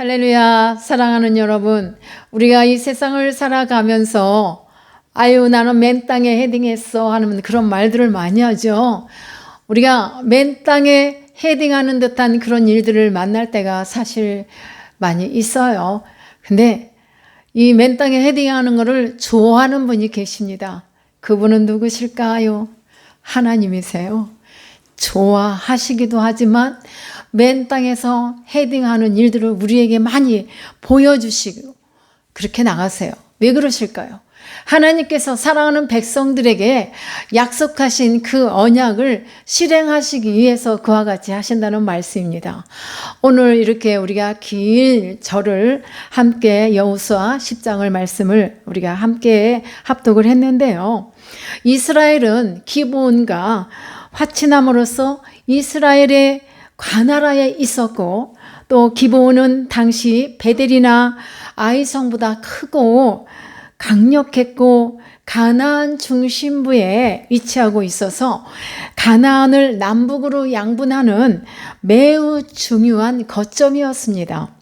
할렐루야, 사랑하는 여러분. 우리가 이 세상을 살아가면서, 아유, 나는 맨 땅에 헤딩했어. 하는 그런 말들을 많이 하죠. 우리가 맨 땅에 헤딩하는 듯한 그런 일들을 만날 때가 사실 많이 있어요. 근데 이 맨 땅에 헤딩하는 것을 좋아하는 분이 계십니다. 그분은 누구실까요? 하나님이세요. 좋아하시기도 하지만 맨 땅에서 헤딩하는 일들을 우리에게 많이 보여주시고 그렇게 나가세요. 왜 그러실까요? 하나님께서 사랑하는 백성들에게 약속하신 그 언약을 실행하시기 위해서 그와 같이 하신다는 말씀입니다. 오늘 이렇게 우리가 긴 절을 함께 여호수아 10장을 말씀을 우리가 함께 합독을 했는데요. 이스라엘은 기본과 화친함으로써 이스라엘의 관나라에 있었고 또 기본은 당시 베델이나 아이성보다 크고 강력했고 가나안 중심부에 위치하고 있어서 가나안을 남북으로 양분하는 매우 중요한 거점이었습니다.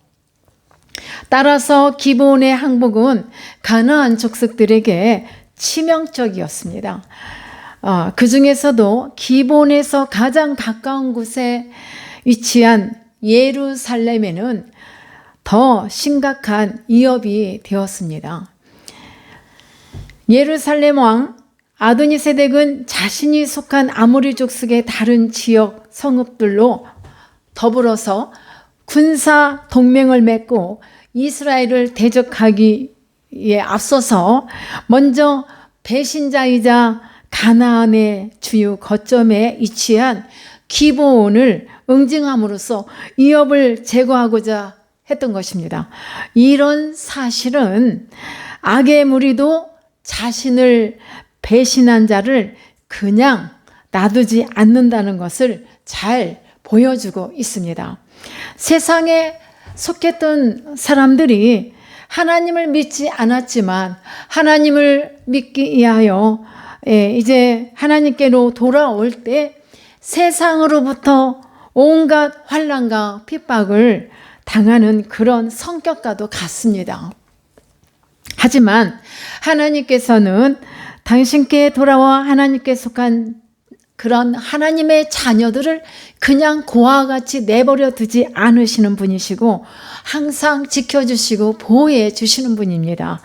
따라서 기본의 항복은 가나안 족속들에게 치명적이었습니다. 어, 그 중에서도 기본에서 가장 가까운 곳에 위치한 예루살렘에는 더 심각한 위협이 되었습니다. 예루살렘 왕 아도니세덱은 자신이 속한 아모리 족 속의 다른 지역 성읍들로 더불어서 군사 동맹을 맺고 이스라엘을 대적하기에 앞서서 먼저 배신자이자 가나안의 주요 거점에 위치한 기보온을 응징함으로써 위협을 제거하고자 했던 것입니다. 이런 사실은 악의 무리도 자신을 배신한 자를 그냥 놔두지 않는다는 것을 잘 보여주고 있습니다. 세상에 속했던 사람들이 하나님을 믿지 않았지만 하나님을 믿기 위하여 예, 이제 하나님께로 돌아올 때 세상으로부터 온갖 환란과 핍박을 당하는 그런 성격과도 같습니다. 하지만 하나님께서는 당신께 돌아와 하나님께 속한 그런 하나님의 자녀들을 그냥 고와 같이 내버려 두지 않으시는 분이시고 항상 지켜주시고 보호해 주시는 분입니다.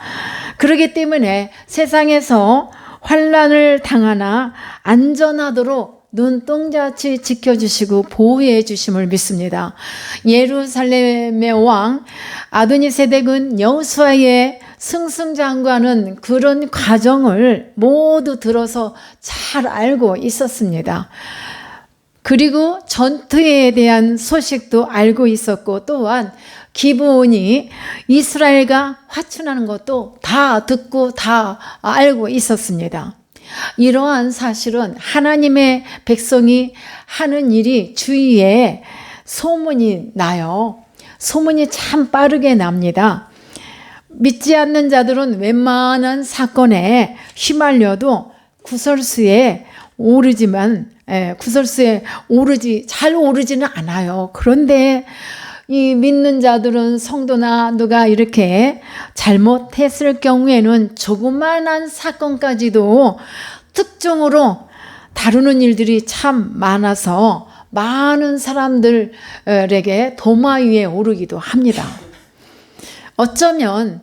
그러기 때문에 세상에서 환란을 당하나 안전하도록 눈동자치 지켜주시고 보호해 주심을 믿습니다. 예루살렘의 왕 아도니세덱은 여호수아의 승승장구하는 그런 과정을 모두 들어서 잘 알고 있었습니다. 그리고 전투에 대한 소식도 알고 있었고 또한 기브온이 이스라엘과 화춘하는 것도 다 듣고 다 알고 있었습니다. 이러한 사실은 하나님의 백성이 하는 일이 주위에 소문이 나요. 소문이 참 빠르게 납니다. 믿지 않는 자들은 웬만한 사건에 휘말려도 구설수에 오르지만 예, 구설수에 오르지 잘 오르지는 않아요. 그런데 이 믿는 자들은 성도나 누가 이렇게 잘못했을 경우에는 조그만한 사건까지도 특종으로 다루는 일들이 참 많아서 많은 사람들에게 도마 위에 오르기도 합니다. 어쩌면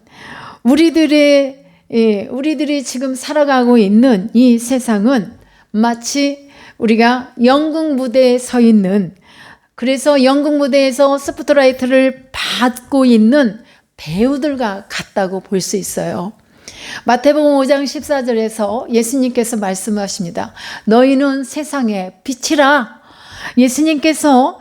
우리들의 예, 우리들이 지금 살아가고 있는 이 세상은 마치 우리가 연극 무대에 서 있는 그래서 연극 무대에서 스포트라이트를 받고 있는 배우들과 같다고 볼 수 있어요. 마태복음 5장 14절에서 예수님께서 말씀하십니다. 너희는 세상의 빛이라. 예수님께서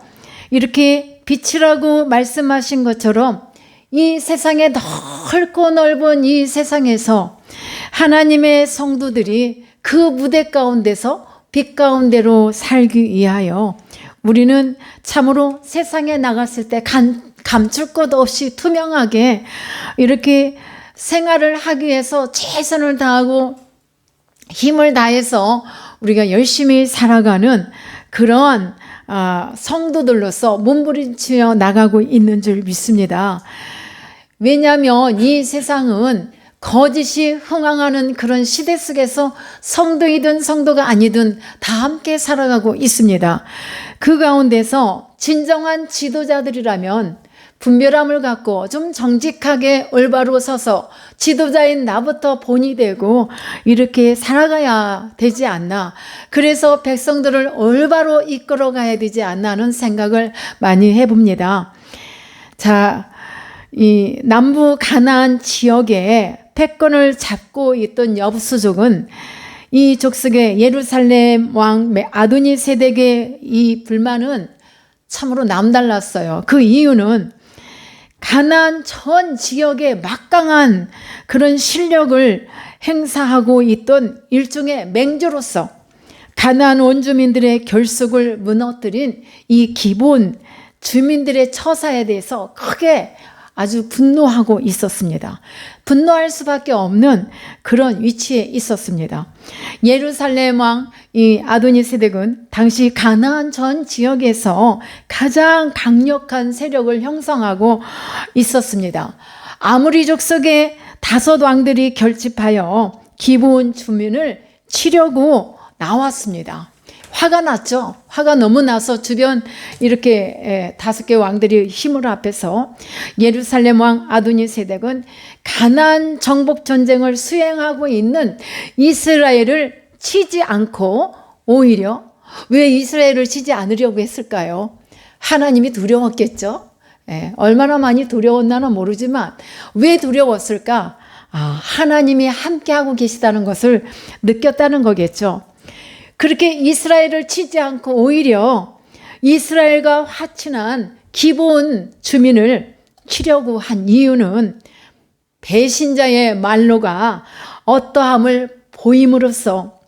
이렇게 빛이라고 말씀하신 것처럼 이 세상에 넓고 넓은 이 세상에서 하나님의 성도들이 그 무대 가운데서 빛 가운데로 살기 위하여 우리는 참으로 세상에 나갔을 때 감, 감출 것 없이 투명하게 이렇게 생활을 하기 위해서 최선을 다하고 힘을 다해서 우리가 열심히 살아가는 그러한 아, 성도들로서 몸부림치며 나가고 있는 줄 믿습니다. 왜냐하면 이 세상은 거짓이 흥황하는 그런 시대 속에서 성도이든 성도가 아니든 다 함께 살아가고 있습니다. 그 가운데서 진정한 지도자들이라면 분별함을 갖고 좀 정직하게 올바로 서서 지도자인 나부터 본이 되고 이렇게 살아가야 되지 않나. 그래서 백성들을 올바로 이끌어 가야 되지 않나 하는 생각을 많이 해봅니다. 자, 이 남부 가나안 지역에 패권을 잡고 있던 여부수족은 이 족속의 예루살렘 왕 아도니 세덱의 이 불만은 참으로 남달랐어요. 그 이유는 가나안 전 지역에 막강한 그런 실력을 행사하고 있던 일종의 맹조로서 가나안 원주민들의 결속을 무너뜨린 이 기본 주민들의 처사에 대해서 크게 아주 분노하고 있었습니다. 분노할 수밖에 없는 그런 위치에 있었습니다. 예루살렘 왕 이 아도니세덱은 당시 가나안 전 지역에서 가장 강력한 세력을 형성하고 있었습니다. 아무리 족속의 다섯 왕들이 결집하여 기본 주민을 치려고 나왔습니다. 화가 났죠. 화가 너무 나서 주변 이렇게 다섯 개 왕들이 힘을 합해서 예루살렘 왕 아도니 세덱은 가난 정복 전쟁을 수행하고 있는 이스라엘을 치지 않고 오히려 왜 이스라엘을 치지 않으려고 했을까요? 하나님이 두려웠겠죠. 예, 얼마나 많이 두려웠나는 모르지만 왜 두려웠을까? 아, 하나님이 함께하고 계시다는 것을 느꼈다는 거겠죠. 그렇게 이스라엘을 치지 않고 오히려 이스라엘과 화친한 기본 주민을 치려고 한 이유는 배신자의 말로가 어떠함을 보임으로써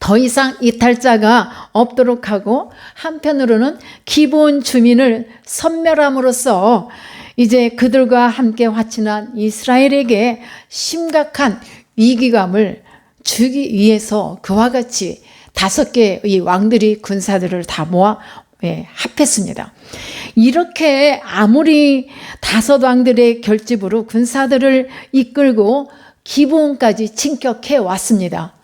더 이상 이탈자가 없도록 하고 한편으로는 기본 주민을 선멸함으로써 이제 그들과 함께 화친한 이스라엘에게 심각한 위기감을 주기 위해서 그와 같이 다섯 개의 왕들이 군사들을 다 모아 예, 합했습니다. 이렇게 아무리 다섯 왕들의 결집으로 군사들을 이끌고 기본까지 진격해 왔습니다.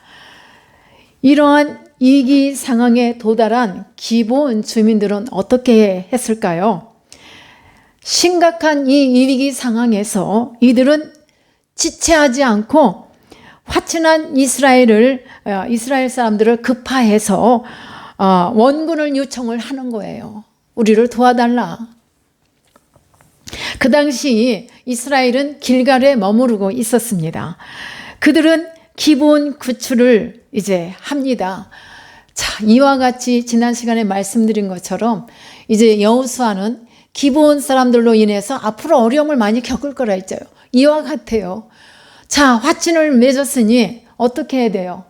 이러한 위기 상황에 도달한 기본 주민들은 어떻게 했을까요? 심각한 이 위기 상황에서 이들은 지체하지 않고 화친한 이스라엘을 어, 이스라엘 사람들을 급파해서 어, 원군을 요청을 하는 거예요. 우리를 도와달라. 그 당시 이스라엘은 길갈에 머무르고 있었습니다. 그들은 기본 구출을 이제 합니다. 자, 이와 같이 지난 시간에 말씀드린 것처럼 이제 여호수아는 기본 사람들로 인해서 앞으로 어려움을 많이 겪을 거라 했죠. 이와 같아요. 자, 화친을 맺었으니 어떻게 해야 돼요?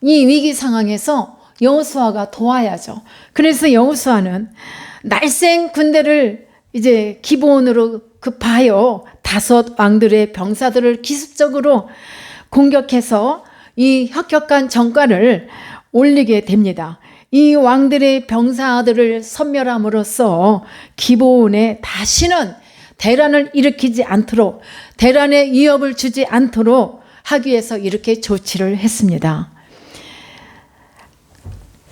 이 위기 상황에서 여호수아가 도와야죠. 그래서 여호수아는 날쌘 군대를 이제 기본으로 급하여 다섯 왕들의 병사들을 기습적으로 공격해서 이 혁혁한 정과를 올리게 됩니다. 이 왕들의 병사들을 섬멸함으로써 기본에 다시는 대란을 일으키지 않도록 대란의 위협을 주지 않도록 하기 위해서 이렇게 조치를 했습니다.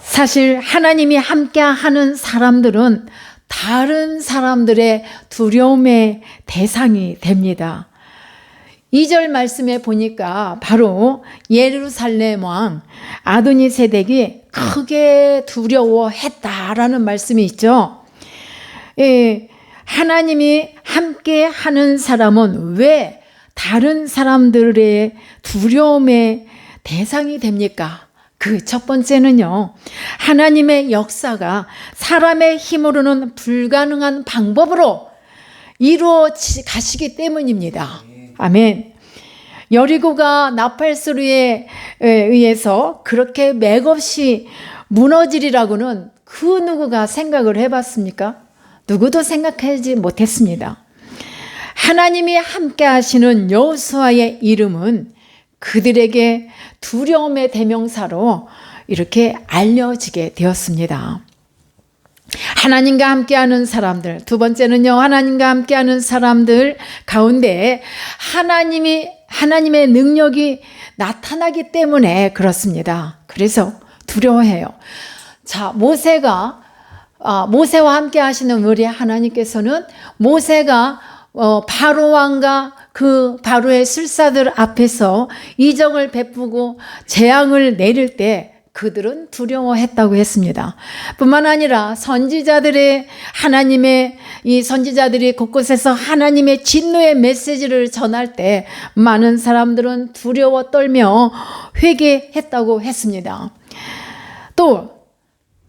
사실 하나님이 함께 하는 사람들은 다른 사람들의 두려움의 대상이 됩니다. 2절 말씀에 보니까 바로 예루살렘 왕 아도니 세덱이 크게 두려워했다라는 말씀이 있죠. 예, 하나님이 함께 하는 사람은 왜 다른 사람들의 두려움의 대상이 됩니까? 그 첫 번째는요, 하나님의 역사가 사람의 힘으로는 불가능한 방법으로 이루어 가시기 때문입니다. 아멘. 여리고가 나팔소리에 의해서 그렇게 맥없이 무너지리라고는 그 누구가 생각을 해봤습니까? 누구도 생각하지 못했습니다. 하나님이 함께 하시는 여호수아의 이름은 그들에게 두려움의 대명사로 이렇게 알려지게 되었습니다. 하나님과 함께하는 사람들. 두 번째는요, 하나님과 함께하는 사람들 가운데 하나님이, 하나님의 능력이 나타나기 때문에 그렇습니다. 그래서 두려워해요. 자, 모세가, 아, 모세와 함께 하시는 우리 하나님께서는 모세가 어, 바로 왕과 그 바로의 술사들 앞에서 이적을 베푸고 재앙을 내릴 때 그들은 두려워했다고 했습니다. 뿐만 아니라 선지자들의 하나님의 이 선지자들이 곳곳에서 하나님의 진노의 메시지를 전할 때 많은 사람들은 두려워 떨며 회개했다고 했습니다. 또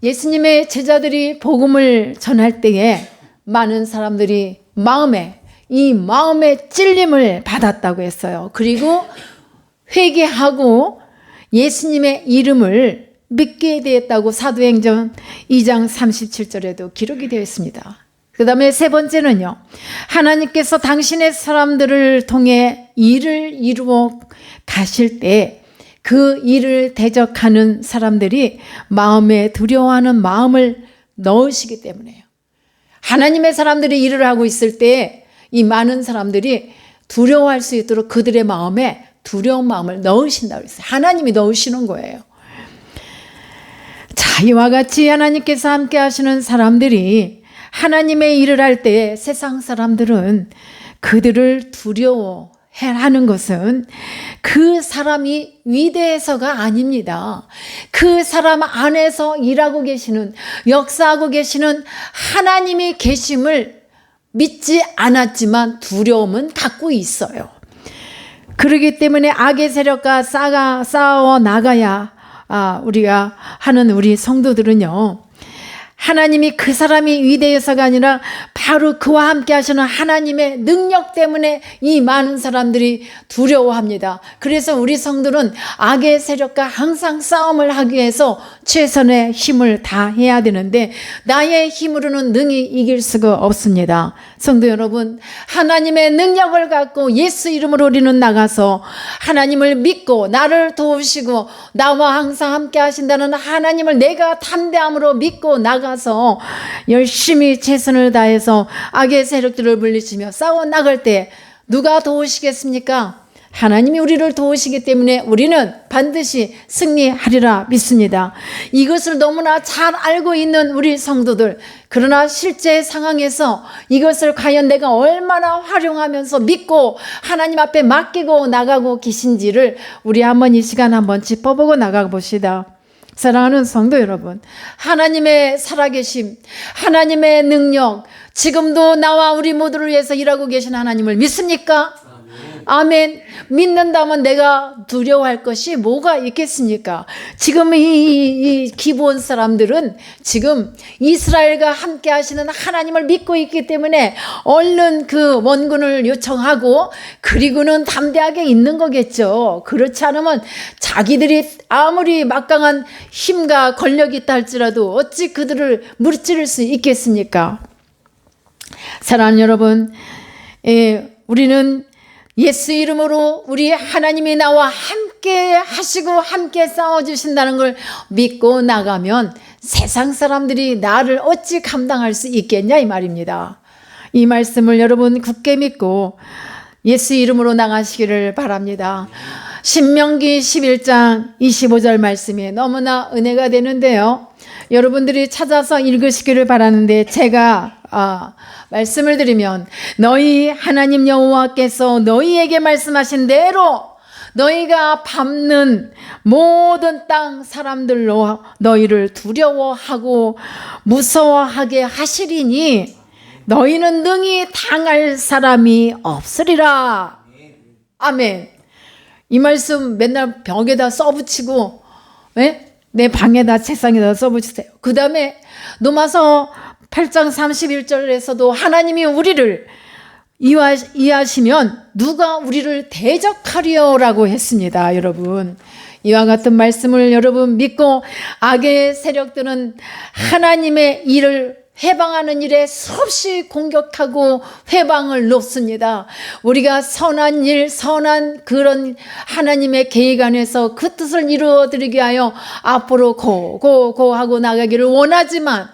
예수님의 제자들이 복음을 전할 때에 많은 사람들이 마음에 이 마음의 찔림을 받았다고 했어요. 그리고 회개하고 예수님의 이름을 믿게 되었다고 사도행전 2장 37절에도 기록이 되어 있습니다. 그 다음에 세 번째는요. 하나님께서 당신의 사람들을 통해 일을 이루어 가실 때 그 일을 대적하는 사람들이 마음에 두려워하는 마음을 넣으시기 때문에요. 하나님의 사람들이 일을 하고 있을 때 이 많은 사람들이 두려워할 수 있도록 그들의 마음에 두려운 마음을 넣으신다고 했어요. 하나님이 넣으시는 거예요. 자, 이와 같이 하나님께서 함께 하시는 사람들이 하나님의 일을 할 때 세상 사람들은 그들을 두려워 하는 것은 그 사람이 위대해서가 아닙니다. 그 사람 안에서 일하고 계시는, 역사하고 계시는 하나님이 계심을 믿지 않았지만 두려움은 갖고 있어요. 그러기 때문에 악의 세력과 싸워 나가야 아, 우리가 하는 우리 성도들은요. 하나님이 그 사람이 위대해서가 아니라 바로 그와 함께 하시는 하나님의 능력 때문에 이 많은 사람들이 두려워합니다. 그래서 우리 성도는 악의 세력과 항상 싸움을 하기 위해서 최선의 힘을 다해야 되는데 나의 힘으로는 능히 이길 수가 없습니다. 성도 여러분, 하나님의 능력을 갖고 예수 이름으로 우리는 나가서 하나님을 믿고 나를 도우시고 나와 항상 함께 하신다는 하나님을 내가 담대함으로 믿고 나가서 열심히 최선을 다해서 악의 세력들을 물리치며 싸워 나갈 때 누가 도우시겠습니까? 하나님이 우리를 도우시기 때문에 우리는 반드시 승리하리라 믿습니다. 이것을 너무나 잘 알고 있는 우리 성도들, 그러나 실제 상황에서 이것을 과연 내가 얼마나 활용하면서 믿고 하나님 앞에 맡기고 나가고 계신지를 우리 한번 이 시간 한번 짚어보고 나가 봅시다. 사랑하는 성도 여러분, 하나님의 살아계심, 하나님의 능력, 지금도 나와 우리 모두를 위해서 일하고 계신 하나님을 믿습니까? 아멘. 믿는다면 내가 두려워할 것이 뭐가 있겠습니까? 지금 이, 이, 이 기본 사람들은 지금 이스라엘과 함께 하시는 하나님을 믿고 있기 때문에 얼른 그 원군을 요청하고 그리고는 담대하게 있는 거겠죠. 그렇지 않으면 자기들이 아무리 막강한 힘과 권력이 있다 할지라도 어찌 그들을 무찌를 수 있겠습니까? 사랑하는 여러분, 예, 우리는 예수 이름으로 우리 하나님이 나와 함께 하시고 함께 싸워주신다는 걸 믿고 나가면 세상 사람들이 나를 어찌 감당할 수 있겠냐 이 말입니다. 이 말씀을 여러분 굳게 믿고 예수 이름으로 나가시기를 바랍니다. 신명기 11장 25절 말씀이 너무나 은혜가 되는데요. 여러분들이 찾아서 읽으시기를 바라는데 제가 아, 말씀을 드리면 너희 하나님 여호와께서 너희에게 말씀하신 대로 너희가 밟는 모든 땅 사람들로 너희를 두려워하고 무서워하게 하시리니 너희는 능히 당할 사람이 없으리라. 아멘. 이 말씀 맨날 벽에다 써붙이고, 예? 내 방에다 책상에다 써붙이세요. 그 다음에 노마서 8장 31절에서도 하나님이 우리를 이해하시면 누가 우리를 대적하리요라고 했습니다, 여러분. 이와 같은 말씀을 여러분 믿고 악의 세력들은 하나님의 일을 해방하는 일에 수없이 공격하고 회방을 놓습니다. 우리가 선한 일, 선한 그런 하나님의 계획 안에서 그 뜻을 이루어 드리게 하여 앞으로 고, 고, 고 하고 나가기를 원하지만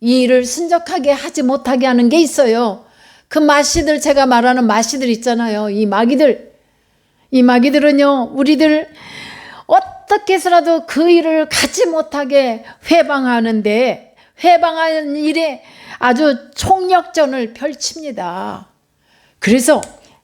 이 일을 순적하게 하지 못하게 하는 게 있어요. 그 마씨들 제가 말하는 마씨들 있잖아요. 이 마귀들. 이 마귀들은요. 우리들 어떻게 해서라도 그 일을 갖지 못하게 회방하는데 회방하는 일에 아주 총력전을 펼칩니다. 그래서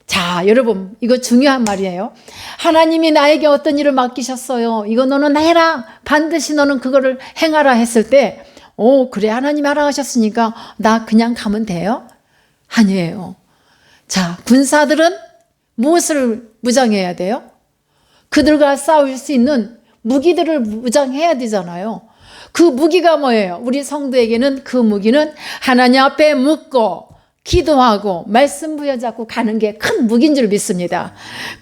자, 여러분, 이거 중요한 말이에요. 하나님이 나에게 어떤 일을 맡기셨어요. 이거 너는 해라. 반드시 너는 그거를 행하라 했을 때, 오, 그래. 하나님 하라 하셨으니까 나 그냥 가면 돼요? 아니에요. 자, 군사들은 무엇을 무장해야 돼요? 그들과 싸울 수 있는 무기들을 무장해야 되잖아요. 그 무기가 뭐예요? 우리 성도에게는 그 무기는 하나님 앞에 묻고 기도하고 말씀 부여잡고 가는 게 큰 무기인 줄 믿습니다.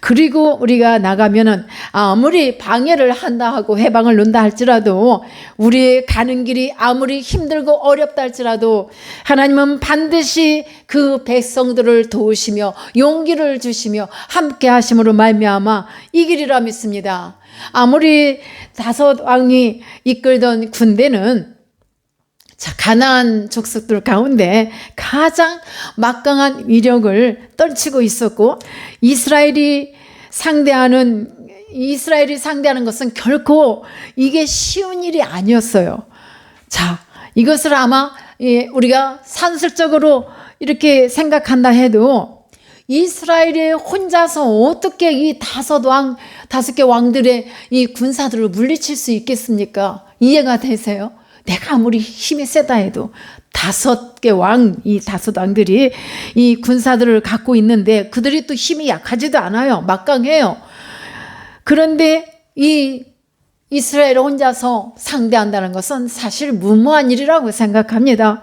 그리고 우리가 나가면은 아무리 방해를 한다 하고 해방을 논다 할지라도 우리 가는 길이 아무리 힘들고 어렵다 할지라도 하나님은 반드시 그 백성들을 도우시며 용기를 주시며 함께 하심으로 말미암아 이길이라 믿습니다. 아무리 다섯 왕이 이끌던 군대는 자, 가나안 족속들 가운데 가장 막강한 위력을 떨치고 있었고 이스라엘이 상대하는 이스라엘이 상대하는 것은 결코 이게 쉬운 일이 아니었어요. 자, 이것을 아마 예, 우리가 산술적으로 이렇게 생각한다 해도 이스라엘이 혼자서 어떻게 이 다섯 왕, 다섯 개 왕들의 이 군사들을 물리칠 수 있겠습니까? 이해가 되세요? 내가 아무리 힘이 세다 해도 다섯 개 왕, 이 다섯 왕들이 이 군사들을 갖고 있는데 그들이 또 힘이 약하지도 않아요. 막강해요. 그런데 이 이스라엘 혼자서 상대한다는 것은 사실 무모한 일이라고 생각합니다.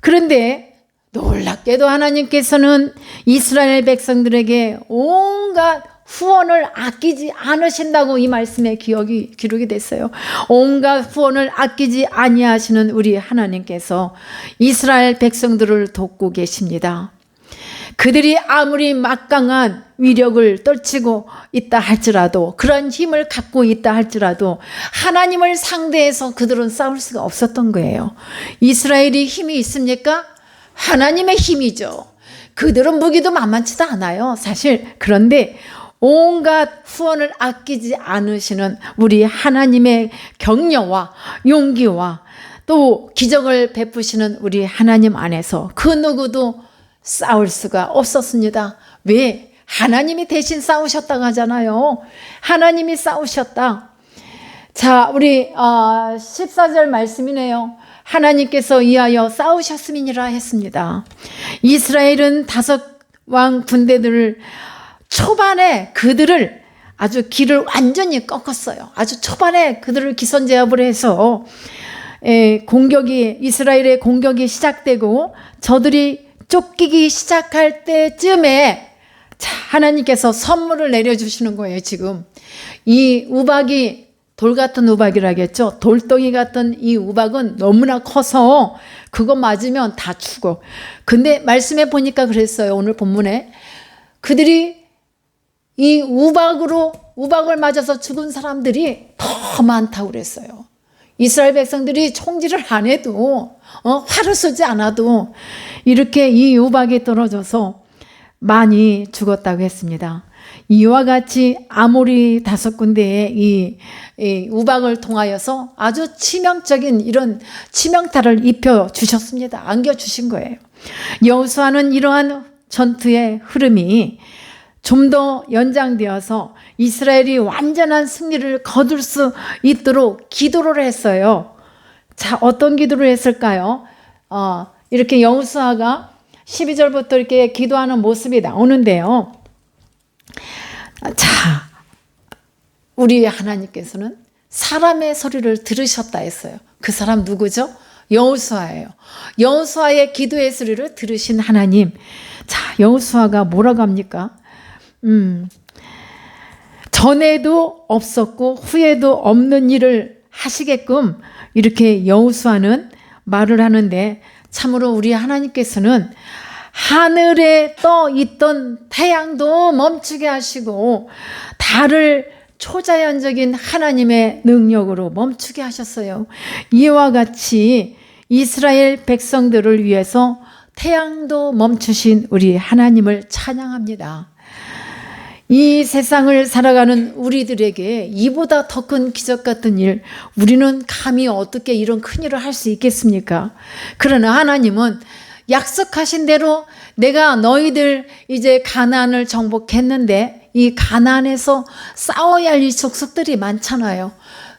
그런데 놀랍게도 하나님께서는 이스라엘 백성들에게 온갖 후원을 아끼지 않으신다고 이 말씀에 기억이 기록이 됐어요. 온갖 후원을 아끼지 아니하시는 우리 하나님께서 이스라엘 백성들을 돕고 계십니다. 그들이 아무리 막강한 위력을 떨치고 있다 할지라도 그런 힘을 갖고 있다 할지라도 하나님을 상대해서 그들은 싸울 수가 없었던 거예요. 이스라엘이 힘이 있습니까? 하나님의 힘이죠. 그들은 무기도 만만치도 않아요. 사실 그런데 온갖 후원을 아끼지 않으시는 우리 하나님의 격려와 용기와 또 기적을 베푸시는 우리 하나님 안에서 그 누구도 싸울 수가 없었습니다. 왜? 하나님이 대신 싸우셨다고 하잖아요. 하나님이 싸우셨다. 자, 우리 어, 14절 말씀이네요. 하나님께서 이하여 싸우셨음이니라 했습니다. 이스라엘은 다섯 왕 군대들을 초반에 그들을 아주 길을 완전히 꺾었어요. 아주 초반에 그들을 기선제압을 해서 공격이 이스라엘의 공격이 시작되고 저들이 쫓기기 시작할 때쯤에 하나님께서 선물을 내려주시는 거예요, 지금. 이 우박이 돌 같은 우박이라겠죠. 돌덩이 같은 이 우박은 너무나 커서 그거 맞으면 다 죽어. 근데 말씀해 보니까 그랬어요. 오늘 본문에. 그들이 이 우박으로 우박을 맞아서 죽은 사람들이 더 많다고 그랬어요. 이스라엘 백성들이 총질을 안 해도 어, 화를 쏘지 않아도 이렇게 이 우박이 떨어져서 많이 죽었다고 했습니다. 이와 같이 아모리 다섯 군데의 이, 이 우박을 통하여서 아주 치명적인 이런 치명타를 입혀 주셨습니다. 안겨 주신 거예요. 여호수아는 이러한 전투의 흐름이 좀 더 연장되어서 이스라엘이 완전한 승리를 거둘 수 있도록 기도를 했어요. 자, 어떤 기도를 했을까요? 어, 이렇게 여호수아가 12절부터 이렇게 기도하는 모습이 나오는데요. 자, 우리 하나님께서는 사람의 소리를 들으셨다 했어요. 그 사람 누구죠? 여호수아예요. 여호수아의 기도의 소리를 들으신 하나님. 자, 여호수아가 뭐라고 합니까? 음. 전에도 없었고 후에도 없는 일을 하시게끔 이렇게 여호수아는 말을 하는데 참으로 우리 하나님께서는 하늘에 떠 있던 태양도 멈추게 하시고 달을 초자연적인 하나님의 능력으로 멈추게 하셨어요. 이와 같이 이스라엘 백성들을 위해서 태양도 멈추신 우리 하나님을 찬양합니다. 이 세상을 살아가는 우리들에게 이보다 더 큰 기적 같은 일, 우리는 감히 어떻게 이런 큰 일을 할 수 있겠습니까? 그러나 하나님은 약속하신 대로 내가 너희들 이제 가나안을 정복했는데 이 가나안에서 싸워야 할 이 족속들이 많잖아요.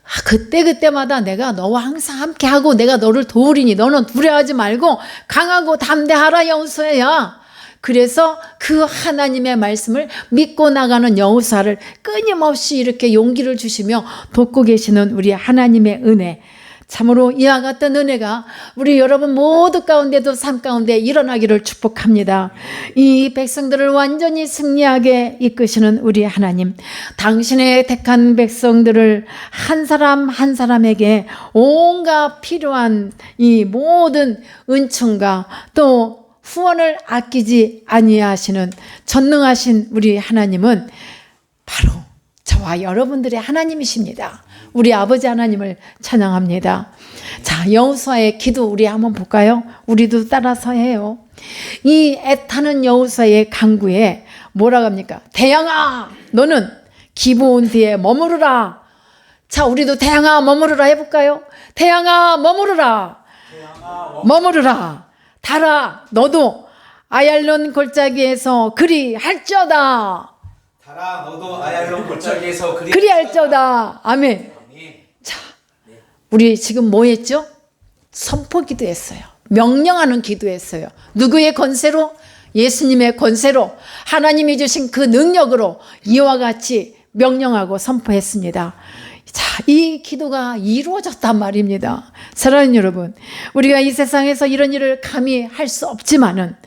아, 그때 그때마다 내가 너와 항상 함께하고 내가 너를 도우리니 너는 두려워하지 말고 강하고 담대하라 여호수아야. 그래서 그 하나님의 말씀을 믿고 나가는 여호사를 끊임없이 이렇게 용기를 주시며 돕고 계시는 우리 하나님의 은혜. 참으로 이와 같은 은혜가 우리 여러분 모두 가운데도 삶 가운데 일어나기를 축복합니다. 이 백성들을 완전히 승리하게 이끄시는 우리 하나님, 당신의 택한 백성들을 한 사람 한 사람에게 온갖 필요한 이 모든 은총과 또 후원을 아끼지 아니하시는 전능하신 우리 하나님은 바로 저와 여러분들의 하나님이십니다. 우리 아버지 하나님을 찬양합니다. 자, 여호수아의 기도 우리 한번 볼까요? 우리도 따라서 해요. 이 애타는 여호수아의 강구에 뭐라고 합니까? 대양아, 너는 기브온 뒤에 머무르라. 자, 우리도 대양아 머무르라 해볼까요? 대양아 머무르라. 머무르라. 달아, 너도 아얄론 골짜기에서 그리 할지어다. 달아 너도 아얄론 골짜기에서 그리 그리. 아멘. 아멘. 자, 우리 지금 뭐 했죠? 선포 기도했어요. 명령하는 기도했어요. 누구의 권세로? 예수님의 권세로 하나님이 주신 그 능력으로 이와 같이 명령하고 선포했습니다. 자, 이 기도가 이루어졌단 말입니다. 사랑하는 여러분, 우리가 이 세상에서 이런 일을 감히 할 수 없지만은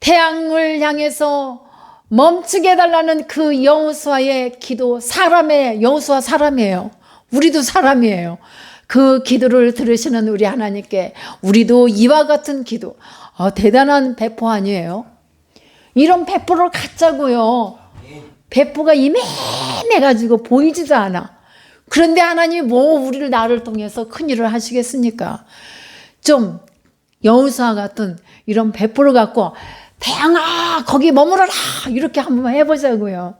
태양을 향해서 멈추게 해달라는 그 여호수아의 기도 사람의 여호수아 사람이에요. 우리도 사람이에요. 그 기도를 들으시는 우리 하나님께 우리도 이와 같은 기도 어, 대단한 배포 아니에요? 이런 배포를 갖자고요. 배포가 이매매가지고 보이지도 않아. 그런데 하나님이 뭐 우리를 나를 통해서 큰 일을 하시겠습니까? 좀 여우수와 같은 이런 배포를 갖고 태양아 거기 머무러라 이렇게 한번 해보자고요.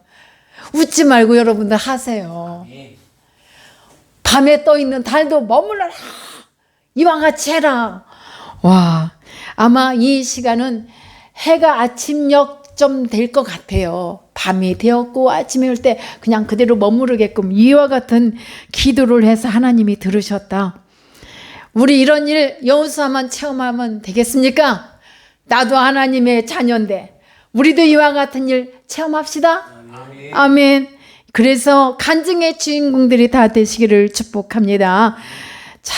웃지 말고 여러분들 하세요. 밤에 떠 있는 달도 머물러라. 이와 같이 해라. 와, 아마 이 시간은 해가 아침역 좀 될 것 같아요. 밤이 되었고 아침에 올때 그냥 그대로 머무르게끔 이와 같은 기도를 해서 하나님이 들으셨다. 우리 이런 일 여호수아만 체험하면 되겠습니까? 나도 하나님의 자녀인데 우리도 이와 같은 일 체험합시다. 아멘. 아멘. 그래서 간증의 주인공들이 다 되시기를 축복합니다. 자,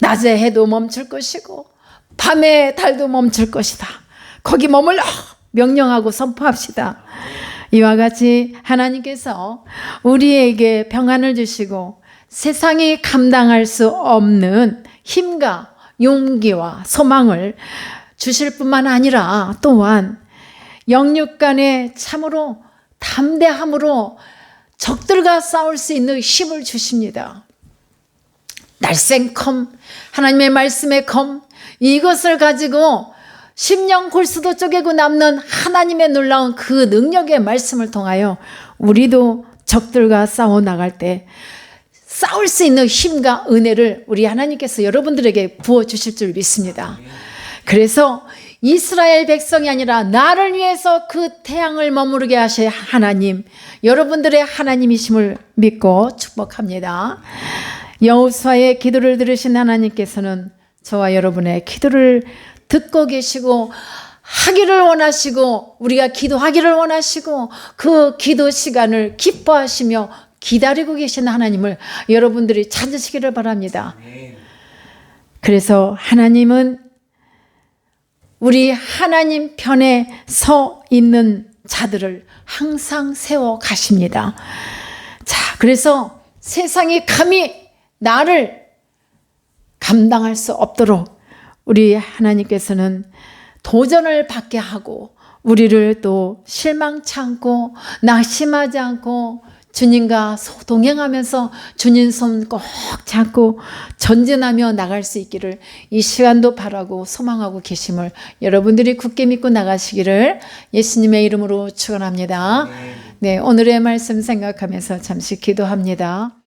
낮에 해도 멈출 것이고, 밤에 달도 멈출 것이다. 거기 머물러! 명령하고 선포합시다. 이와 같이 하나님께서 우리에게 평안을 주시고 세상이 감당할 수 없는 힘과 용기와 소망을 주실 뿐만 아니라 또한 영육 간에 참으로 담대함으로 적들과 싸울 수 있는 힘을 주십니다. 날쌘컴, 하나님의 말씀의 검, 이것을 가지고 심령 골수도 쪼개고 남는 하나님의 놀라운 그 능력의 말씀을 통하여 우리도 적들과 싸워 나갈 때 싸울 수 있는 힘과 은혜를 우리 하나님께서 여러분들에게 부어 주실 줄 믿습니다. 그래서 이스라엘 백성이 아니라 나를 위해서 그 태양을 머무르게 하실 하나님, 여러분들의 하나님이심을 믿고 축복합니다. 여호수아의 기도를 들으신 하나님께서는 저와 여러분의 기도를 듣고 계시고 하기를 원하시고 우리가 기도하기를 원하시고 그 기도 시간을 기뻐하시며 기다리고 계신 하나님을 여러분들이 찾으시기를 바랍니다. 그래서 하나님은 우리 하나님 편에 서 있는 자들을 항상 세워 가십니다. 자, 그래서 세상이 감히 나를 감당할 수 없도록 우리 하나님께서는 도전을 받게 하고 우리를 또 실망치 않고 낙심하지 않고 주님과 소- 동행하면서 주님 손 꼭 잡고 전진하며 나갈 수 있기를 이 시간도 바라고 소망하고 계심을 여러분들이 굳게 믿고 나가시기를 예수님의 이름으로 축원합니다. 네, 오늘의 말씀 생각하면서 잠시 기도합니다.